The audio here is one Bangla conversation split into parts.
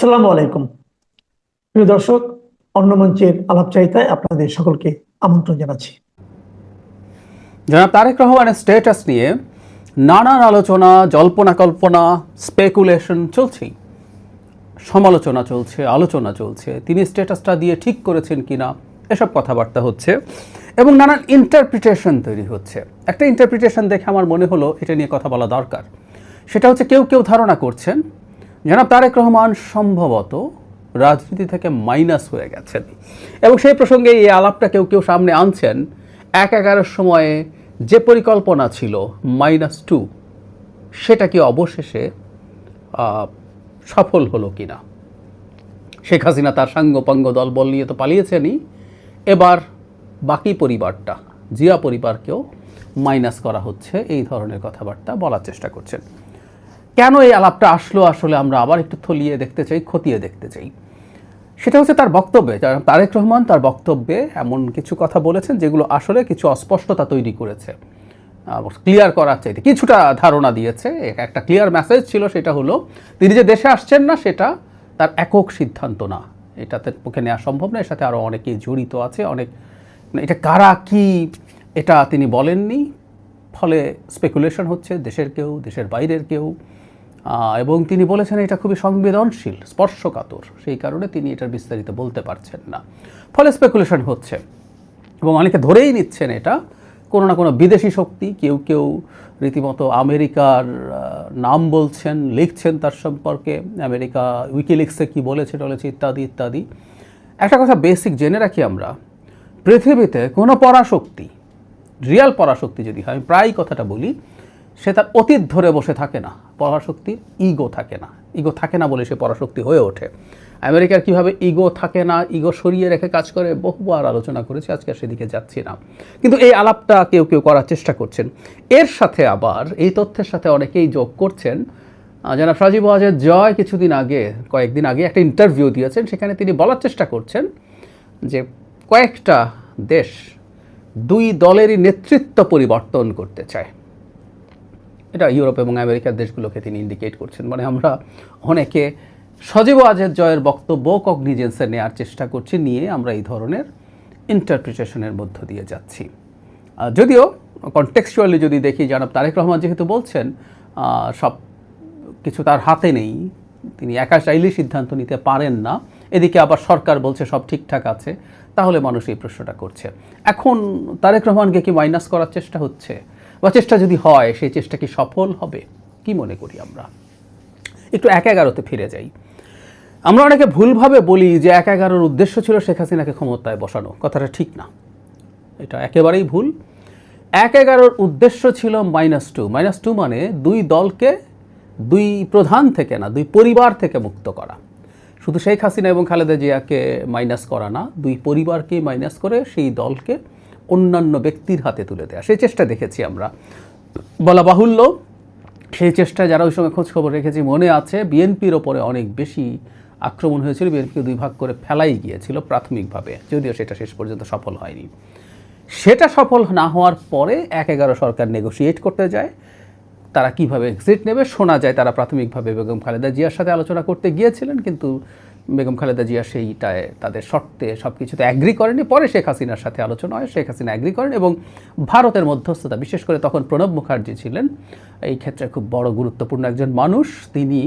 আসসালামু আলাইকুম। প্রিয় দর্শক, অন্য মঞ্চের আলাপচারিতায় আপনাদের সকলকে আমন্ত্রণ জানাচ্ছি। জনাব তারেক রহমানের স্ট্যাটাস নিয়ে নানান আলোচনা, জল্পনা কল্পনা স্পেকুলেশন চলছেই। সমালোচনা চলছে, আলোচনা চলছে। তিনি স্ট্যাটাসটা দিয়ে ঠিক করেছেন কিনা এসব কথাবার্তা হচ্ছে এবং নানান ইন্টারপ্রিটেশন তৈরি হচ্ছে। একটা ইন্টারপ্রিটেশন দেখে আমার মনে হলো, এটা নিয়ে কথা বলা দরকার। সেটা হচ্ছে কেউ কেউ ধারণা করছেন জনাব তারেক রহমান সম্ভবত রাজনীতি থেকে মাইনাস হয়ে গেছেন। এবং সেই প্রসঙ্গে এই আলাপটা কেউ কেউ সামনে আনছেন, এক এগারোর সময়ে যে পরিকল্পনা ছিল মাইনাস টু, সেটা কি অবশেষে সফল হলো কিনা? শেখ হাসিনা তার সাঙ্গপাঙ্গ দলবল নিয়ে তো পালিয়েছেনই। এবার বাকি পরিবারটা, জিয়া পরিবারকেও মাইনাস করা হচ্ছে, এই ধরনের কথাবার্তা বলার চেষ্টা করছেন। কেন এই আলাপটা আসলো আসলে আমরা আবার একটু থলিয়ে দেখতে চাই, খতিয়ে দেখতে চাই? সেটা হচ্ছে তার বক্তব্যে তারেক রহমান, তার বক্তব্যে এমন কিছু কথা বলেছেন যেগুলো আসলে কিছু অস্পষ্টতা তৈরি করেছে। ক্লিয়ার করার চাইতে কিছুটা ধারণা দিয়েছে। একটা ক্লিয়ার মেসেজ ছিল, সেটা হলো, তিনি যে দেশে আসছেন না, সেটা তার একক সিদ্ধান্ত না। এটাতে পক্ষে নেওয়া সম্ভব না, এর সাথে আরও অনেকেই জড়িত আছে, অনেক মানে এটা কারা, কি, এটা তিনি বলেননি। ফলে স্পেকুলেশন হচ্ছে, দেশের কেউ, দেশের বাইরের কেউ। এবং তিনি বলেছেন এটা খুবই সংবেদনশীল, স্পর্শকাতর। সেই কারণে তিনি এটার বিস্তারিত বলতে পারছেন না। ফলে স্পেকুলেশন হচ্ছে। এবং অনেকে ধরেই নিচ্ছেন এটা। কোনো না কোনো বিদেশি শক্তি, কেউ কেউ রীতিমতো আমেরিকার নাম বলছেন, লিখছেন তার সম্পর্কে। আমেরিকা উইকিলিক্সে কি বলেছে, টলেছে, ইত্যাদি ইত্যাদি। একটা কথা বেসিক জেনে রাখি আমরা। পৃথিবীতে কোনো পরাশক্তি রিয়াল পরাশক্তি যদি হয়, আমি প্রায় কথাটা বলি সে তার অতীত ধরে বসে থাকে না। পরাশক্তির ইগো থাকে না। ইগো থাকে না বলে সে পরাশক্তি হয়ে ওঠে। আমেরিকার কীভাবে ইগো থাকে না ইগো সরিয়ে রেখে কাজ করে, বহুবার আলোচনা করেছি, আজকে সেদিকে যাচ্ছি না। কিন্তু এই আলাপটা কেউ কেউ করার চেষ্টা করছেন। এর সাথে আবার এই তথ্যের সাথে অনেকেই যোগ করছেন। জনাব সাজিব ওয়াজেদ জয় কিছুদিন আগে, কয়েকদিন আগে একটা ইন্টারভিউ দিয়েছেন। সেখানে তিনি বলার চেষ্টা করছেন যে কয়েকটা দেশ দুই দলেরই নেতৃত্ব পরিবর্তন করতে চায়। এটা ইউরোপ এবং আমেরিকার দেশগুলোকে তিনি ইন্ডিকেট করছেন। মানে আমরা অনেকে সজীব আজের জয়ের বক্তব্য কগনিজেন্সে নেওয়ার চেষ্টা করছি, নিয়ে আমরা এই ধরনের ইন্টারপ্রিটেশনের মধ্য দিয়ে যাচ্ছি। যদিও কনটেক্সচুয়ালি যদি দেখি, জানাব তারেক রহমান যেহেতু বলছেন সব কিছু তার হাতে নেই, তিনি একা চাইলেই সিদ্ধান্ত নিতে পারেন না। এদিকে আবার সরকার বলছে সব ঠিকঠাক আছে, তাহলে মানুষ এই প্রশ্নটা করছে। এখন তারেক রহমানকে কি মাইনাস করার চেষ্টা হচ্ছে? বা চেষ্টা যদি হয় সেই চেষ্টা কি সফল হবে? কি মনে করি আমরা? একটু এক এগারোতে ফিরে যাই। আমরা অনেকে ভুলভাবে বলি যে এক এগারোর উদ্দেশ্য ছিল শেখ হাসিনাকে ক্ষমতায় বসানো। কথাটা ঠিক না। এটা একেবারেই ভুল। এক এগারোর উদ্দেশ্য ছিল মাইনাস টু মাইনাস টু মানে দুই দলকে দুই প্রধান থেকে না, দুই পরিবার থেকে মুক্ত করা। শুধু শেখ হাসিনা এবং খালেদা জিয়াকে মাইনাস করা না, দুই পরিবারকে মাইনাস করে সেই দলকে অন্যান্য ব্যক্তির হাতে তুলে দেওয়া সেই চেষ্টা দেখেছি আমরা। বলা বাহুল্য, সেই চেষ্টায় যারা ওই সময় খোঁজখবর রেখেছি, মনে আছে বিএনপির ওপরে অনেক বেশি আক্রমণ হয়েছিল বিএনপিকে দুই ভাগ করে ফেলাই গিয়েছিল প্রাথমিকভাবে, যদিও সেটা শেষ পর্যন্ত সফল হয়নি। সেটা সফল না হওয়ার পরে এক এগারো সরকার নেগোশিয়েট করতে যায়। তারা কীভাবে এক্সিট নেবে, শোনা যায় তারা প্রাথমিকভাবে বেগম খালেদা জিয়ার সাথে আলোচনা করতে গিয়েছিলেন, কিন্তু বেগম খালেদা জিয়া সেইটায় তাদের শর্তে সব কিছুতে অ্যাগ্রি করেনি। পরে শেখ হাসিনার সাথে আলোচনা হয়, শেখ হাসিনা অ্যাগ্রি করেন এবং ভারতের মধ্যস্থতা, বিশেষ করে তখন প্রণব মুখার্জি ছিলেন, এই ক্ষেত্রে খুব বড় গুরুত্বপূর্ণ একজন মানুষ, তিনি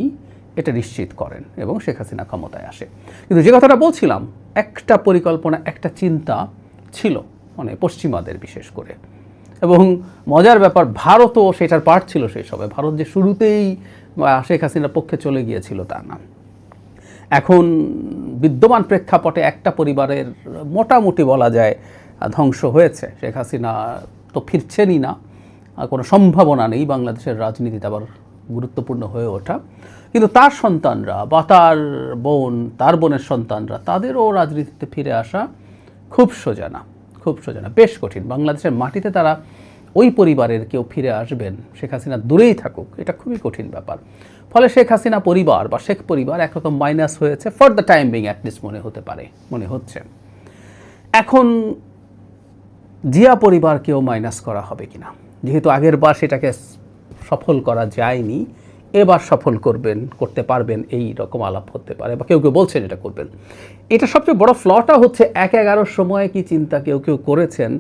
এটা নিশ্চিত করেন এবং শেখ হাসিনা ক্ষমতায় আসে। কিন্তু যে কথাটা বলছিলাম, একটা পরিকল্পনা, একটা চিন্তা ছিল মানে পশ্চিমাদের বিশেষ করে। এবং মজার ব্যাপার, ভারতও সেটার পার্ট ছিল সেই সময় ভারত যে শুরুতেই শেখ হাসিনার পক্ষে চলে গিয়েছিল তা না। এখন বিদ্যমান প্রেক্ষাপটে একটা পরিবারের মোটামুটি বলা যায় ধ্বংস হয়েছে। শেখ হাসিনা তো ফিরছেনই না। কোনো সম্ভাবনা নেই বাংলাদেশের রাজনীতিতে আবার গুরুত্বপূর্ণ হয়ে ওঠা। কিন্তু তার সন্তানরা বা তার বোন, তার বোনের সন্তানরা, তাদেরও রাজনীতিতে ফিরে আসা খুব সোজা না, খুব সোজা না, বেশ কঠিন। বাংলাদেশের মাটিতে তারা ওই পরিবারের কেউ ফিরে আসবেন, শেখ হাসিনা দূরেই থাকুক, এটা খুবই কঠিন ব্যাপার। ফলে শেখ হাসিনা পরিবার বা শেখ পরিবার একরকম মাইনাস হয়েছে for the time being at least মনে হতে পারে, মনে হচ্ছে। এখন জিয়া পরিবারকেও মাইনাস করা হবে কিনা? যেহেতু আগের বার সেটাকে সফল করা যায়নি, এবার সফল করবেন, করতে পারবেন, এই রকম আলাপ হতে পারে, বা কেউ কেউ বলছেন এটা করবেন। এটা সবচেয়ে বড় ফ্লটা হচ্ছে এক এগারোর সময় কি চিন্তা কেউ কেউ করেছেন,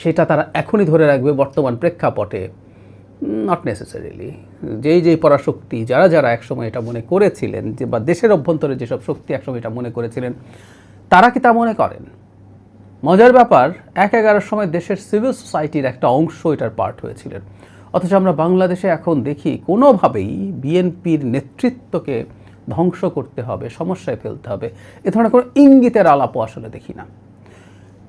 সেটা তারা এখনই ধরে রাখবে বর্তমান প্রেক্ষাপটে। নট নেসেসারিলি যেই যেই পরাশক্তি, যারা যারা একসময় এটা মনে করেছিলেন, যে বা দেশের অভ্যন্তরে যেসব শক্তি একসময় এটা মনে করেছিলেন, তারা কি তা মনে করেন? মজার ব্যাপার, এক এগারোর সময় দেশের সিভিল সোসাইটির একটা অংশ এটার পার্ট হয়েছিলেন। অথচ আমরা বাংলাদেশে এখন দেখি কোনোভাবেই বিএনপির নেতৃত্বকে ধ্বংস করতে হবে, সমস্যায় ফেলতে হবে। এ ধরনের কোনো ইঙ্গিতের আলাপও আসলে দেখি না।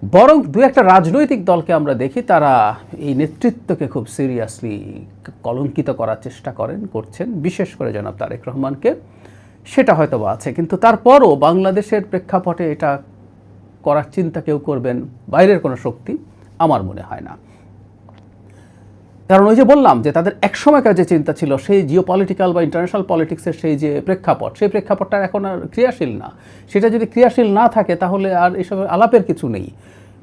বরং দু একটা রাজনৈতিক দলকে আমরা দেখি, তারা এই নেতৃত্বকে খুব সিরিয়াসলি কলঙ্কিত করার চেষ্টা করেন, করছেন। বিশেষ করে জনাব তারেক রহমানকে, সেটা হয়তো বা আছে। কিন্তু তারপরও বাংলাদেশের প্রেক্ষাপটে এটা করার চিন্তা কেউ করবেন, বাইরের কোনো শক্তি আমার মনে হয় না। কারণ ওই যে বললাম যে তাদের একসময়কার যে চিন্তা ছিল, সেই জিও পলিটিক্যাল বা ইন্টারন্যাশনাল পলিটিক্সের সেই যে প্রেক্ষাপট, সেই প্রেক্ষাপটটা এখন আর ক্রিয়াশীল না। সেটা যদি ক্রিয়াশীল না থাকে, তাহলে আর এসব আলাপের কিছু নেই।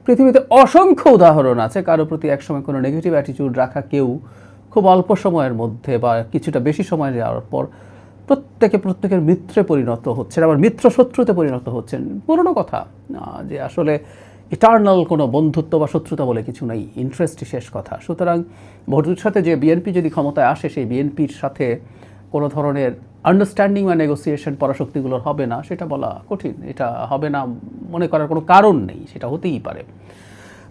পৃথিবীতে অসংখ্য উদাহরণ আছে, কারও প্রতি একসময় কোনো নেগেটিভ অ্যাটিটিউড রাখা কেউ খুব অল্প সময়ের মধ্যে বা কিছুটা বেশি সময় যাওয়ার পর প্রত্যেকে প্রত্যেকের মিত্রে পরিণত হচ্ছেন, আবার মিত্র শত্রুতে পরিণত হচ্ছেন। পুরনো কথা যে আসলে ইটার্নাল কোনো বন্ধুত্ব বা শত্রুতা বলে কিছু নেই ইন্টারেস্টই শেষ কথা। সুতরাং ভবিষ্যতে যে বিএনপি যদি ক্ষমতায় আসে, সেই বিএনপির সাথে কোনো ধরনের আন্ডারস্ট্যান্ডিং বা নেগোসিয়েশন পরাশক্তিগুলোর হবে না, সেটা বলা কঠিন। এটা হবে না, মনে করার কোনো কারণ নেই, সেটা হতেই পারে।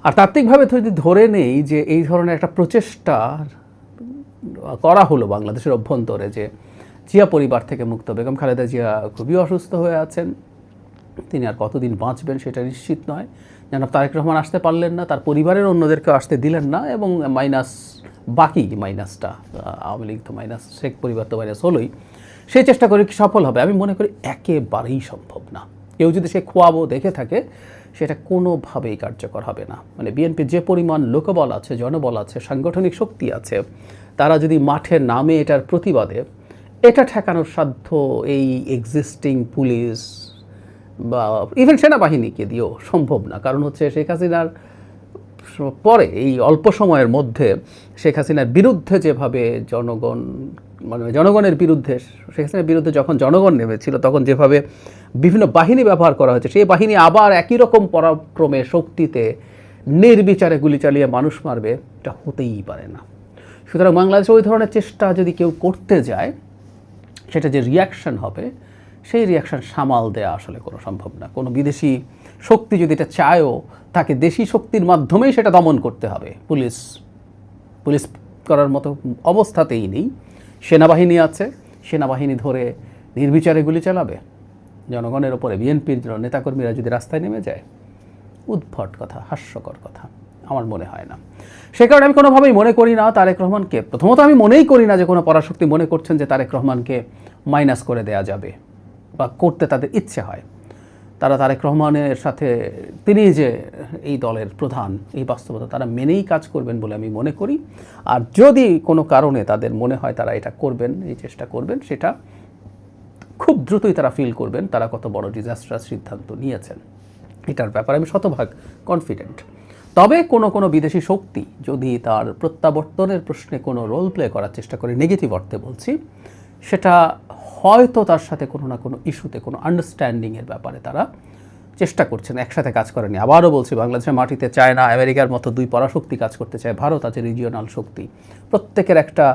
আর তাত্ত্বিকভাবে যদি ধরে নেই যে এই ধরনের একটা প্রচেষ্টা করা হলো বাংলাদেশের অভ্যন্তরে যে জিয়া পরিবার থেকে মুক্ত। বেগম খালেদা জিয়া খুবই অসুস্থ হয়ে আছেন। তিনি আর কতদিন বাঁচবেন সেটা নিশ্চিত নয়। জনাব তারেক রহমান আসতে পারলেন না, তার পরিবারের অন্যদেরকে আসতে দিলেন না এবং মাইনাস বাকি মাইনাসটা আওয়ামী লীগ তো মাইনাস, শেখ পরিবার তো মাইনাস হলোই সেই চেষ্টা করে কি সফল হবে? আমি মনে করি একেবারেই সম্ভব না। কেউ যদি সে খোয়াবো, দেখে থাকে, সেটা কোনোভাবেই কার্যকর হবে না। মানে বিএনপির যে পরিমাণ লোকবল আছে, জনবল আছে, সাংগঠনিক শক্তি আছে, তারা যদি মাঠে নামে এটার প্রতিবাদে, এটা ঠেকানোর সাধ্য এই এক্সিস্টিং পুলিশ বা ইভেন সেনাবাহিনীকে দিয়েও সম্ভব না। কারণ হচ্ছে শেখ হাসিনার পরে এই অল্প সময়ের মধ্যে শেখ হাসিনার বিরুদ্ধে যেভাবে জনগণ মানে জনগণের বিরুদ্ধে, শেখ হাসিনার বিরুদ্ধে যখন জনগণ নেমেছিল, তখন যেভাবে বিভিন্ন বাহিনী ব্যবহার করা হয়েছে, সেই বাহিনী আবার একই রকম পরাক্রমে শক্তিতে নির্বিচারে গুলি চালিয়ে মানুষ মারবে, এটা হতেই পারে না। সুতরাং বাংলাদেশে ওই ধরনের চেষ্টা যদি কেউ করতে যায়, সেটা যে রিয়াকশন হবে সেই রিয়াকশান সামাল দেওয়া আসলে কোনো সম্ভব না। কোনো বিদেশি শক্তি যদি এটা চায়ও, তাকে দেশি শক্তির মাধ্যমেই সেটা দমন করতে হবে। পুলিশ পুলিশ করার মতো অবস্থাতেই নেই। সেনাবাহিনী আছে, সেনাবাহিনী ধরে নির্বিচারে গুলি চালাবে। জনগণের ওপরে বিএনপির নেতাকর্মীরা যদি রাস্তায় নেমে যায়, উদ্ভট কথা, হাস্যকর কথা, আমার মনে হয় না। সে কারণে আমি কোনোভাবেই মনে করি না তারেক রহমানকে। প্রথমত আমি মনেই করি না যে কোনো পরাশক্তি মনে করছেন যে তারেক রহমানকে মাইনাস করে দেয়া যাবে। বা করতে তাদের ইচ্ছে হয়। তারা তারেক রহমানের সাথে, তিনি যে এই দলের প্রধান, এই বাস্তবতা তারা মেনেই কাজ করবেন বলে আমি মনে করি। আর যদি কোনো কারণে তাদের মনে হয় তারা এটা করবেন, এই চেষ্টা করবেন, সেটা খুব দ্রুতই তারা ফিল করবেন, তারা কত বড় ডিজাস্টার সিদ্ধান্ত নিয়েছেন। এটার ব্যাপারে আমি শতভাগ কনফিডেন্ট তবে কোনো কোনো বিদেশি শক্তি যদি তার প্রত্যাবর্তনের প্রশ্নে কোনো রোল প্লে করার চেষ্টা করে নেগেটিভ অর্থে বলছি সেটা হয়তো তার সাথে কোনো না কোনো ইস্যুতে, কোনো আন্ডারস্ট্যান্ডিংয়ের ব্যাপারে তারা চেষ্টা করছেন, একসাথে কাজ করেনি। আবারও বলছি, বাংলাদেশের মাটিতে চায়না, আমেরিকার মতো দুই পরাশক্তি কাজ করতে চায় ভারত, আছে রিজিওনাল শক্তি। প্রত্যেকের একটা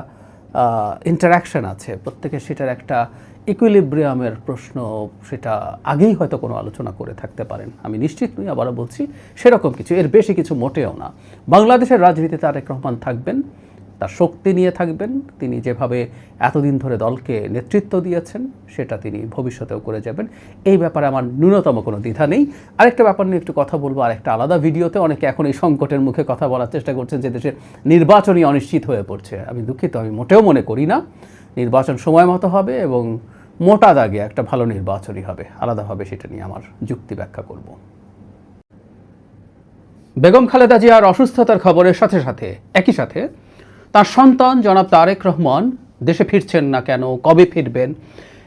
ইন্টারাকশন আছে, প্রত্যেকের সেটার একটা ইকুইলিব্রিয়ামের প্রশ্ন, সেটা আগেই হয়তো কোনো আলোচনা করে থাকতে পারেন। আমি নিশ্চিত নই, আবারও বলছি, সেরকম কিছু, এর বেশি কিছু মোটেও না। বাংলাদেশের রাজনীতিতে তারেক রহমান থাকবেন। তার শক্তি নিয়ে থাকবেন। তিনি যেভাবে এতদিন ধরে দলকে নেতৃত্ব দিয়েছেন, সেটা তিনি ভবিষ্যতেও করে যাবেন। এই ব্যাপারে আমার ন্যূনতম কোনো দ্বিধা নেই। আরেকটা ব্যাপার নিয়ে একটু কথা বলব, আরেকটা আলাদা ভিডিওতে অনেকে এখন এই সংকটের মুখে কথা বলার চেষ্টা করছেন যে দেশে নির্বাচনই অনিশ্চিত হয়ে পড়ছে। আমি দুঃখিত, আমি মোটেও মনে করি না। নির্বাচন সময় মতো হবে এবং মোটা দাগে একটা ভালো নির্বাচনই হবে। আলাদাভাবে সেটা নিয়ে আমার যুক্তি ব্যাখ্যা করব। বেগম খালেদা জিয়ার অসুস্থতার খবরের সাথে সাথে, একই সাথে তার সন্তান জনাব তারেক রহমান, দেশে ফিরছেন না কেন, কবে ফিরবেন?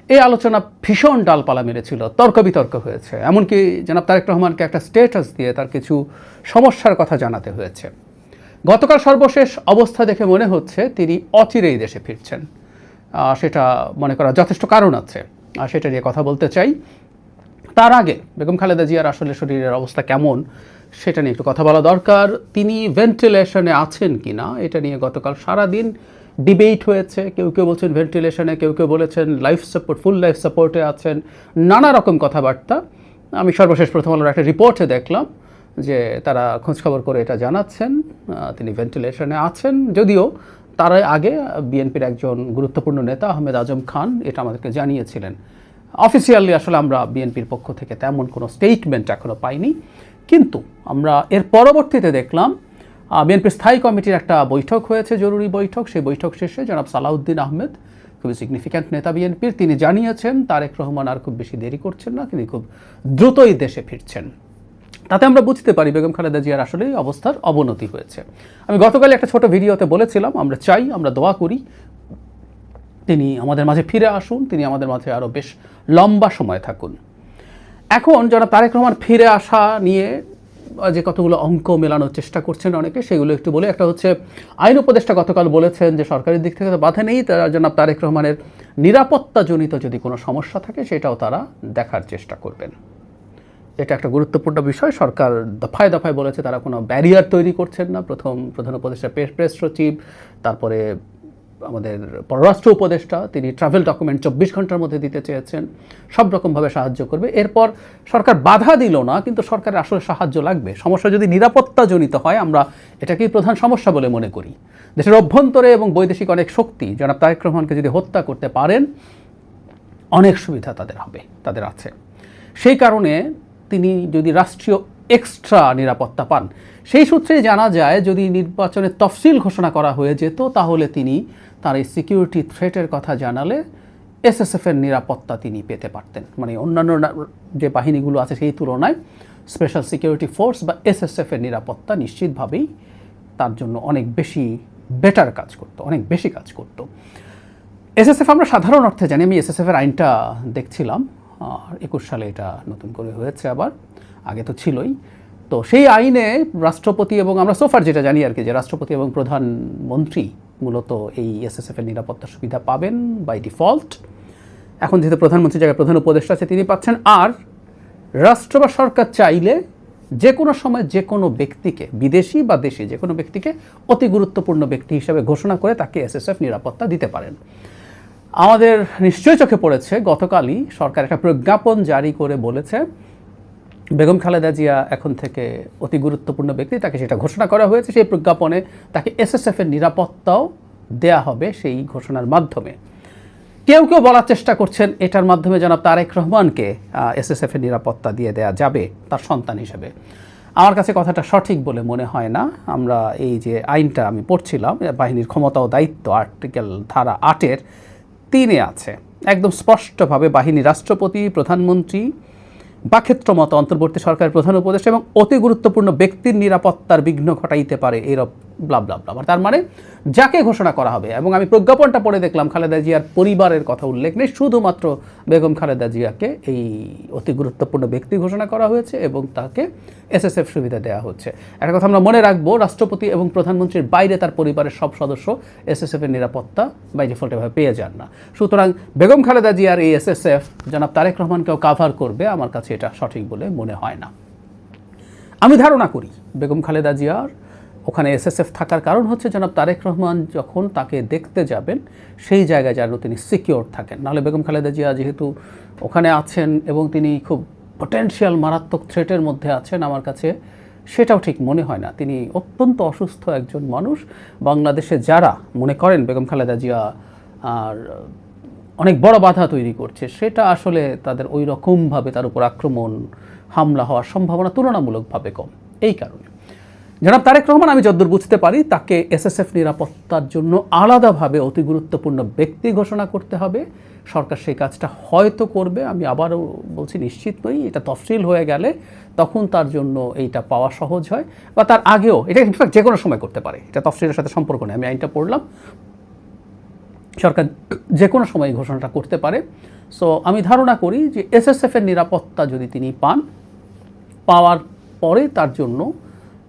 এই আলোচনা ভীষণ ডালপালা মেরেছিল, তর্ক বিতর্ক হয়েছে। এমনকি জনাব তারেক রহমানকে একটা স্টেটাস দিয়ে তার কিছু সমস্যার কথা জানাতে হয়েছে। গতকাল সর্বশেষ অবস্থা দেখে মনে হচ্ছে তিনি অচিরেই দেশে ফিরছেন। সেটা মনে করা যথেষ্ট কারণ আছে। আর সেটা নিয়ে কথা বলতে চাই। তার আগে বেগম খালেদা জিয়ার আসলে শরীরের অবস্থা কেমন, সেটা নিয়ে একটু কথা বলা দরকার। তিনি ভেন্টিলেশনে আছেন কি না এটা নিয়ে গতকাল সারাদিন ডিবেট হয়েছে। কেউ কেউ বলছেন ভেন্টিলেশনে কেউ কেউ বলেছেন লাইফ সাপোর্ট ফুল লাইফ সাপোর্টে আছেন। নানা রকম কথাবার্তা। আমি সর্বশেষ প্রথম আলোর একটা রিপোর্টে দেখলাম যে তারা খোঁজখবর করে এটা জানাচ্ছেন। তিনি ভেন্টিলেশনে আছেন। যদিও তার আগে বিএনপির একজন গুরুত্বপূর্ণ নেতা আহমেদ আজম খান এটা আমাদেরকে জানিয়েছিলেন। অফিসিয়ালি আসলে আমরা বিএনপির পক্ষ থেকে তেমন কোনো স্টেটমেন্ট এখনও পাইনি। কিন্তু আমরা এর পরবর্তীতে দেখলাম বিএনপির স্থায়ী কমিটির একটা বৈঠক হয়েছে, জরুরি বৈঠক। সেই বৈঠক শেষে জনাব সালাউদ্দিন আহমেদ, খুবই সিগনিফিক্যান্ট নেতা বিএনপির তিনি জানিয়েছেন, তারেক রহমান আর খুব বেশি দেরি করছেন না, তিনি খুব দ্রুতই দেশে ফিরছেন। তাতে আমরা বুঝতে পারি বেগম খালেদা জিয়ার আসলে অবস্থার অবনতি হয়েছে। আমি গতকাল একটা ছোট ভিডিওতে বলেছিলাম, আমরা চাই, আমরা দোয়া করি তিনি আমাদের মাঝে ফিরে আসুন, তিনি আমাদের মাঝে আরও বেশ লম্বা সময় থাকুন। এখন যারা তারেক রহমান ফিরে আসা নিয়ে যে কতগুলো অঙ্ক মেলানোর চেষ্টা করছেন অনেকে, সেগুলো একটু বলে। একটা হচ্ছে, আইন উপদেষ্টা গতকাল বলেছেন যে সরকারের দিক থেকে তো বাধা নেই তারা জনাব তারেক রহমানের নিরাপত্তাজনিত যদি কোনো সমস্যা থাকে, সেটাও তারা দেখার চেষ্টা করবেন। এটা একটা গুরুত্বপূর্ণ বিষয়। সরকার দফায় দফায় বলেছে, তারা কোনো ব্যারিয়ার তৈরি করছেন না। প্রথম প্রধান উপদেষ্টা প্রেস প্রেস সচিব, তারপরে আমাদের পররাষ্ট্র উপদেষ্টা, তিনি ট্রাভেল ডকুমেন্ট চব্বিশ ঘণ্টার মধ্যে দিতে চেয়েছেন, সব রকমভাবে সাহায্য করবে। এরপর সরকার বাধা দিল না, কিন্তু সরকারের আসলে সাহায্য লাগবে। সমস্যা যদি নিরাপত্তাজনিত হয়, আমরা এটাকেই প্রধান সমস্যা বলে মনে করি। দেশের অভ্যন্তরে এবং বৈদেশিক অনেক শক্তি, জনাব তারেক রহমানকে যদি হত্যা করতে পারেন, অনেক সুবিধা তাদের হবে, তাদের আছে। সেই কারণে তিনি যদি রাষ্ট্রীয় এক্সট্রা নিরাপত্তা পান। সেই সূত্রে জানা যায়, যদি নির্বাচনের তফসিল ঘোষণা করা হয়ে যেত, তাহলে তিনি তার এই সিকিউরিটি থ্রেটের কথা জানালে এসএসএফের নিরাপত্তা তিনি পেতে পারতেন। মানে অন্যান্য যে বাহিনীগুলো আছে সেই তুলনায় স্পেশাল সিকিউরিটি ফোর্স বা এসএসএফের নিরাপত্তা নিশ্চিতভাবেই তার জন্য অনেক বেশি বেটার কাজ করতো, অনেক বেশি কাজ করতো। এসএসএফ আমরা সাধারণ অর্থে জানি, আমি এসএসএফ এর আইনটা দেখছিলাম, আর একুশ সালে এটা নতুন করে হয়েছে আবার। আগে তো ছিলই। তো সেই আইনে রাষ্ট্রপতি এবং আমরা সোফার যেটা জানি আর কি যে রাষ্ট্রপতি এবং প্রধানমন্ত্রী মূলত এই এসএসএফ এর নিরাপত্তা সুবিধা পাবেন বাই ডিফল্ট এখন যেহেতু প্রধানমন্ত্রী জায়গায় প্রধান উপদেষ্টা আছে, তিনি পাচ্ছেন। আর রাষ্ট্র বা সরকার চাইলে যে কোনো সময় যে কোনো ব্যক্তিকে, বিদেশি বা দেশি যে কোনো ব্যক্তিকে অতি গুরুত্বপূর্ণ ব্যক্তি হিসেবে ঘোষণা করে তাকে এসএসএফ নিরাপত্তা দিতে পারেন। আমাদের নিশ্চয়ই চোখে পড়েছে, গতকালই সরকার একটা প্রজ্ঞাপন জারি করে বলেছে বেগম খালেদা জিয়া এখন থেকে অতি গুরুত্বপূর্ণ ব্যক্তি। তাকে সেটা ঘোষণা করা হয়েছে সেই প্রজ্ঞাপনে তাকে এসএসএফ এর নিরাপত্তাও দেয়া হবে সেই ঘোষণার মাধ্যমে। কেউ কেউ বলার চেষ্টা করছেন, এটার মাধ্যমে জনাব তারেক রহমানকে এসএসএফ এর নিরাপত্তা দিয়ে দেয়া যাবে তার সন্তান হিসেবে। আমার কাছে কথাটা সঠিক বলে মনে হয় না। আমরা এই যে আইনটা আমি পড়ছিলাম বাহিনীর ক্ষমতা ও দায়িত্ব, আর্টিকেল ধারা আটের তিনে আছে। একদম স্পষ্টভাবে বাহিনী রাষ্ট্রপতি, প্রধানমন্ত্রী বা ক্ষেত্রমত অন্তর্বর্তী সরকারের প্রধান উপদেষ্টা এবং অতি গুরুত্বপূর্ণ ব্যক্তির নিরাপত্তার বিঘ্ন ঘটাইতে পারে এরব ব্লা ব্লা ব্লা তার মানে যাকে ঘোষণা করা হবে, এবং আমি প্রজ্ঞাপনটা পড়ে দেখলাম খালেদা জিয়ার পরিবারের কথা উল্লেখ নেই, শুধুমাত্র বেগম খালেদা জিয়াকে এই অতি গুরুত্বপূর্ণ ব্যক্তি ঘোষণা করা হয়েছে এবং তাকে এসএসএফ সুবিধা দেওয়া হচ্ছে। একটা কথা আমরা মনে রাখব, রাষ্ট্রপতি এবং প্রধানমন্ত্রীর বাইরে তার পরিবারের সব সদস্য এসএসএফ এর নিরাপত্তা বাই ডিফল্ট এভাবে পেয়ে যান না। সুতরাং বেগম খালেদা জিয়ার এই এসএসএফ, জনাব তারেক রহমানকেও কাভার করবে, আমার কাছে এটা সঠিক বলে মনে হয় না। আমি ধারণা করি, বেগম খালেদা জিয়ার ওখানে এসএসএফ থাকার কারণ হচ্ছে জনাব তারেক রহমান যখন তাকে দেখতে যাবেন, সেই জায়গায় যেন তিনি সিকিওর থাকেন। নাহলে বেগম খালেদা জিয়া যেহেতু ওখানে আছেন এবং তিনি খুব পটেনশিয়াল মারাত্মক থ্রেটের মধ্যে আছেন আমার কাছে, সেটাও ঠিক মনে হয় না। তিনি অত্যন্ত অসুস্থ একজন মানুষ। বাংলাদেশে যারা, মনে করেন বেগম খালেদা জিয়া আর অনেক বড় বাধা তৈরি করছে, সেটা আসলে তাদের ওই রকমভাবে তার উপর আক্রমণ, হামলা হওয়ার সম্ভাবনা তুলনামূলকভাবে কম। এই কারণে। জনাব তারেক রহমান, আমি যদ্দূর বুঝতে পারি তাকে এসএসএফ নিরাপত্তার জন্য আলাদাভাবে অতি গুরুত্বপূর্ণ ব্যক্তি ঘোষণা করতে হবে। সরকার সেই কাজটা হয়তো করবে, আমি আবারও বলছি নিশ্চিত নই, এটা তফসিল হয়ে গেলে তখন তার জন্য এইটা পাওয়া সহজ হয় বা তার আগেও, এটা ইনফ্যাক্ট যে কোনো সময় করতে পারে, এটা তফসিলের সাথে সম্পর্ক নেই, আমি আইনটা পড়লাম। সরকার যে কোনো সময় ঘোষণাটা করতে পারে। সো আমি ধারণা করি যে এসএসএফের নিরাপত্তা যদি তিনি পান, পাওয়ার পরে তার জন্য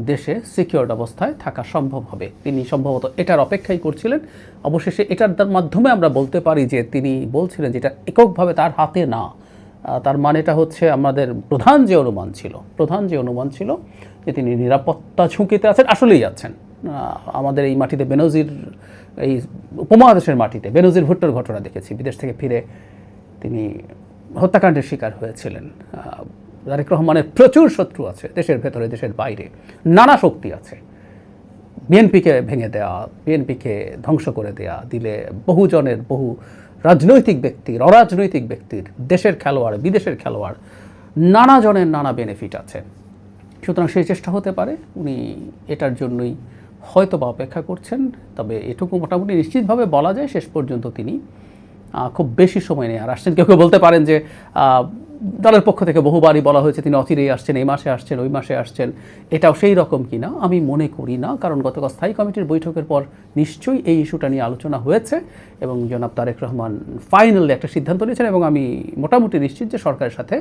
দেশে সিকিউরড অবস্থায় থাকা সম্ভব হবে। তিনি সম্ভবত এটার অপেক্ষাই করছিলেন। অবশেষে এটার মাধ্যমে আমরা বলতে পারি যে তিনি বলছিলেন যেটা এককভাবে তার হাতে না। তার মানেটা হচ্ছে আমাদের প্রধান যে অনুমান ছিল, প্রধান যে অনুমান ছিল যে তিনি নিরাপত্তা ঝুঁকিতে আছেন, আসলেই আছেন। আমাদের এই মাটিতে বেনজির, এই উপমহাদেশের মাটিতে বেনজির ভুট্টোর ঘটনা দেখেছি। বিদেশ থেকে ফিরে তিনি হত্যাকাণ্ডের শিকার হয়েছিলেন। তারেক রহমানের প্রচুর শত্রু আছে দেশের ভেতরে, দেশের বাইরে। নানা শক্তি আছে। বিএনপিকে ভেঙে দেওয়া বিএনপিকে ধ্বংস করে দেওয়া দিলে বহুজনের বহু রাজনৈতিক ব্যক্তির, অরাজনৈতিক ব্যক্তির, দেশের খেলোয়াড়, বিদেশের খেলোয়াড় নানা জনের নানা বেনিফিট আছে। সুতরাং সেই চেষ্টা হতে পারে। উনি এটার জন্যই হয়তো বা অপেক্ষা করছেন, তবে এটুকু মোটামুটি নিশ্চিতভাবে বলা যায় শেষ পর্যন্ত তিনি খুব বেশি সময় নেই। আর আসছেন কেউ কেউ বলতে পারেন যে দলের পক্ষ থেকে বহুবারই বলা হয়েছে, তিনি অচিরেই আসছেন, এই মাসে আসছেন, ওই মাসে আসছেন। এটাও সেই রকম কিনা, আমি মনে করি না, কারণ গতকাল স্থায়ী কমিটির বৈঠকের পর নিশ্চয়ই এই ইস্যুটা নিয়ে আলোচনা হয়েছে এবং জনাব তারেক রহমান ফাইনালি একটা সিদ্ধান্ত নিয়েছেন এবং আমি মোটামুটি নিশ্চিত যে সরকারের সাথে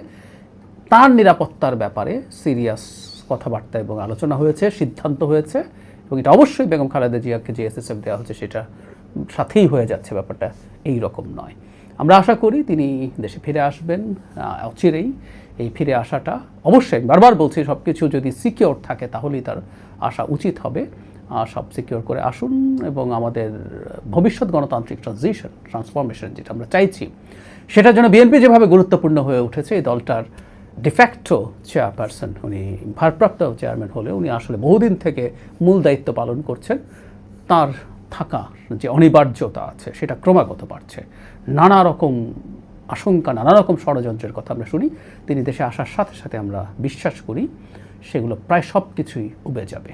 তার নিরাপত্তার ব্যাপারে সিরিয়াস কথাবার্তা এবং আলোচনা হয়েছে, সিদ্ধান্ত হয়েছে এবং এটা অবশ্যই বেগম খালেদা জিয়াকে যে এসএসএফ দেওয়া হচ্ছে সেটা সাথেই হয়ে যাচ্ছে, ব্যাপারটা এই রকম নয়। আমরা আশা করি তিনি দেশে ফিরে আসবেন অচিরেই। এই ফিরে আসাটা অবশ্যই বারবার বলছি সব কিছু যদি সিকিওর থাকে তাহলেই তার আসা উচিত হবে। সব সিকিওর করে আসুন এবং আমাদের ভবিষ্যৎ গণতান্ত্রিক ট্রানজিশন ট্রান্সফরমেশন যেটা আমরা চাইছি, সেটার জন্য বিএনপি যেভাবে গুরুত্বপূর্ণ হয়ে উঠেছে, এই দলটার ডিফ্যাক্টো চেয়ারপারসন উনি ভারপ্রাপ্ত চেয়ারম্যান হলে উনি আসলে বহুদিন থেকে মূল দায়িত্ব পালন করছেন। তার থাকা যে অনিবার্যতা আছে, সেটা ক্রমাগত বাড়ছে। নানা রকম আশঙ্কা, নানা রকম ষড়যন্ত্রের কথা আমরা শুনি। তিনি দেশে আসার সাথে সাথে আমরা বিশ্বাস করি, সেগুলো প্রায় সব কিছুই উবে যাবে।